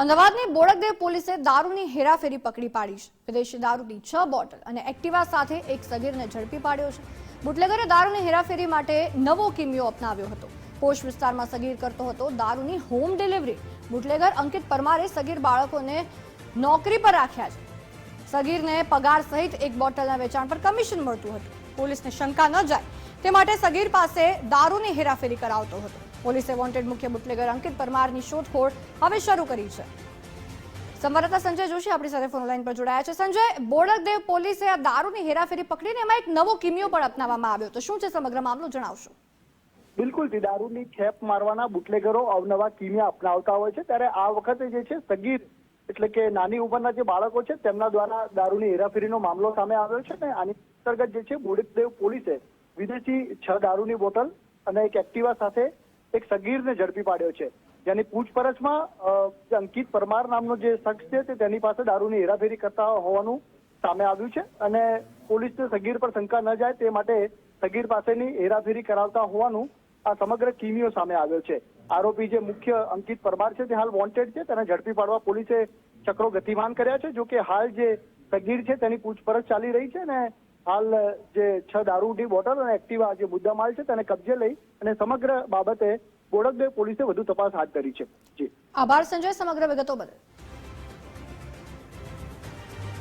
અમદાવાદની બોડકદેવ પોલીસે દારૂની હેરાફેરી પકડી પાડી છે. વિદેશી દારૂની છ બોટલ અને એક્ટિવા સાથે એક સગીરને ઝડપી પાડ્યો છે. બુટલેગરે દારૂની હેરાફેરી માટે નવો કિમિયો અપનાવ્યો હતો. પોશ વિસ્તારમાં સગીર કરતો હતો દારૂની હોમ ડિલિવરી. બુટલેગર અંકિત પરમારે સગીર બાળકોને નોકરી પર રાખ્યા છે. સગીરને પગાર સહિત એક બોટલના વેચાણ પર કમિશન મળતું હતું. પોલીસને શંકા ન જાય તે માટે સગીર પાસે દારૂની હેરાફેરી કરાવતો હતો. પોલીસે વોન્ટેડ મુખ્ય બુટલેગર અંકિત પરમારની શોધખોળ હવે શરૂ કરી છે. સંવાદદાતા સંજય જોશી આપણી સાથે ફોન લાઈન પર જોડાયા છે. સંજય, બોડકદેવ પોલીસે આ દારૂની હેરાફેરી પકડીને એમાં એક નવો કિમિયો પણ અપનાવવામાં આવ્યો તો શું છે સમગ્ર મામલો જણાવશો? બિલકુલ દારૂની ખેપ મારવાના બુટલેગરો અવનવા કિમિયા અપનાવતા હોય છે. ત્યારે આ વખતે જે છે, સગીર એટલે કે નાની ઉંમરના જે બાળકો છે, તેમના દ્વારા દારૂની હેરાફેરીનો મામલો સામે આવ્યો છે અને આની અંતર્ગત જે છે, બોડકદેવ પોલીસે વિદેશી છ દારૂની બોટલ અને એક એક્ટિવા સાથે એક સગીરને ઝડપી પાડ્યો છે. જેની પૂછપરછમાં અંકિત પરમાર નામનો જે શખ્સ છે તે તેની પાસે દારૂની હેરાફેરી કરતા હોવાનું સામે આવ્યું છે અને પોલીસને સગીર પર શંકા ન જાય તે માટે સગીર પાસેની હેરાફેરી કરાવતા હોવાનું આ સમગ્ર કિમિયો સામે આવ્યો છે. આરોપી જે મુખ્ય અંકિત પરમાર છે તે હાલ વોન્ટેડ છે. તેને ઝડપી પાડવા પોલીસે ચક્રો ગતિમાન કર્યા છે. જો કે હાલ જે સગીર છે તેની પૂછપરછ ચાલી રહી છે અને હાલ, જે છ દારૂની બોટલ અને એક્ટિવા જે મુદ્દામાલ છે, તેને કબજે લઈ અને સમગ્ર બાબતે બોડકદેવ પોલીસે વધુ તપાસ હાથ ધરી છે. જી. આભાર સંજય, સમગ્ર વિગતો બદલ.